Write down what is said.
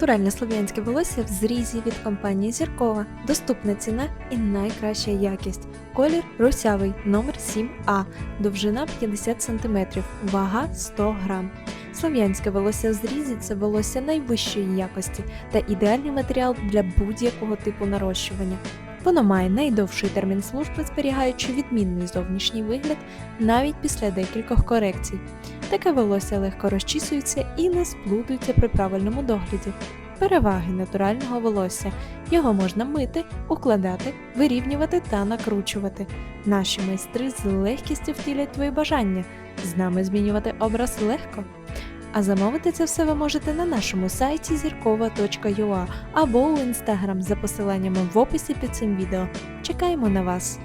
Натуральне слов'янське волосся в зрізі від компанії Зіркова. Доступна ціна і найкраща якість. Колір русявий, номер 7А, довжина 50 см, вага 100 г. Слов'янське волосся в зрізі це волосся найвищої якості та ідеальний матеріал для будь-якого типу нарощування. Воно має найдовший термін служби, зберігаючи відмінний зовнішній вигляд навіть після декількох корекцій. Таке волосся легко розчісується і не сплутується при правильному догляді. Переваги натурального волосся. Його можна мити, укладати, вирівнювати та накручувати. Наші майстри з легкістю втілять твої бажання. З нами змінювати образ легко. А замовити це все ви можете на нашому сайті зіркова.ua або у інстаграм за посиланнями в описі під цим відео. Чекаємо на вас!